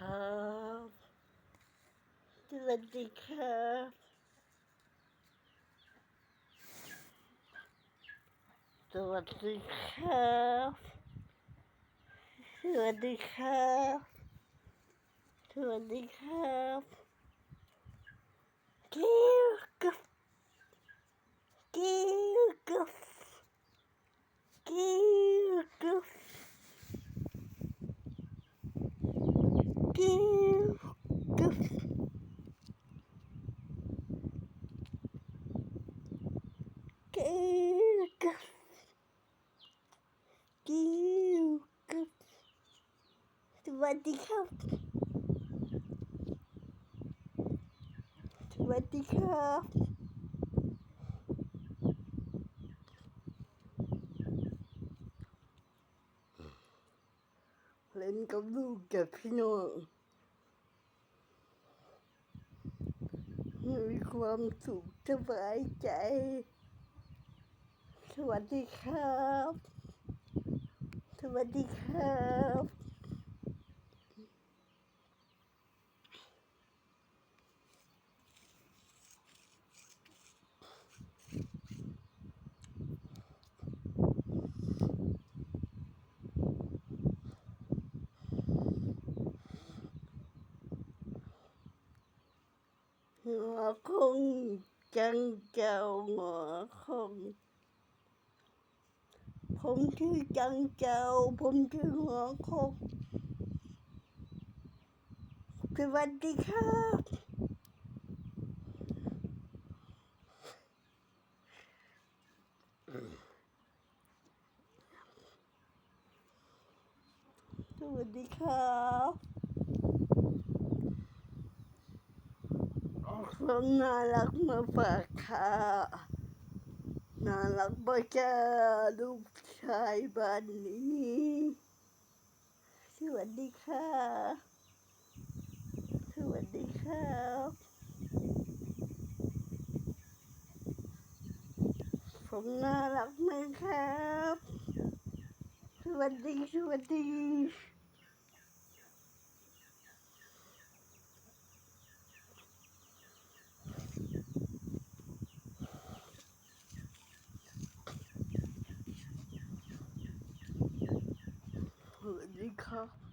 ครับสวัสดีครับสวัสดีครับสวัสดีครับสวัสดีครับเกี่ยวกับเกี่ยวกับเกี่ยวกับ สวัสดีครับ สวัสดีครับเล่นกับลูกกับพี่น้องมีความสุขสบายใจ สวัสดีครับ สวัสดีครับ หัว คงจังเจ้าหัวคง ผมชื่อจังเจ้า ผมชื่อหัวคงสวัสดีครับสวัสดีครับ ความน่ารักมาฝากค่ะ น่ารักบ่จ้าลูกชายบ้านนี้ สวัสดีค่ะ สวัสดีครับผมน่ารักไหมครับ สวัสดี สวัสดี देखा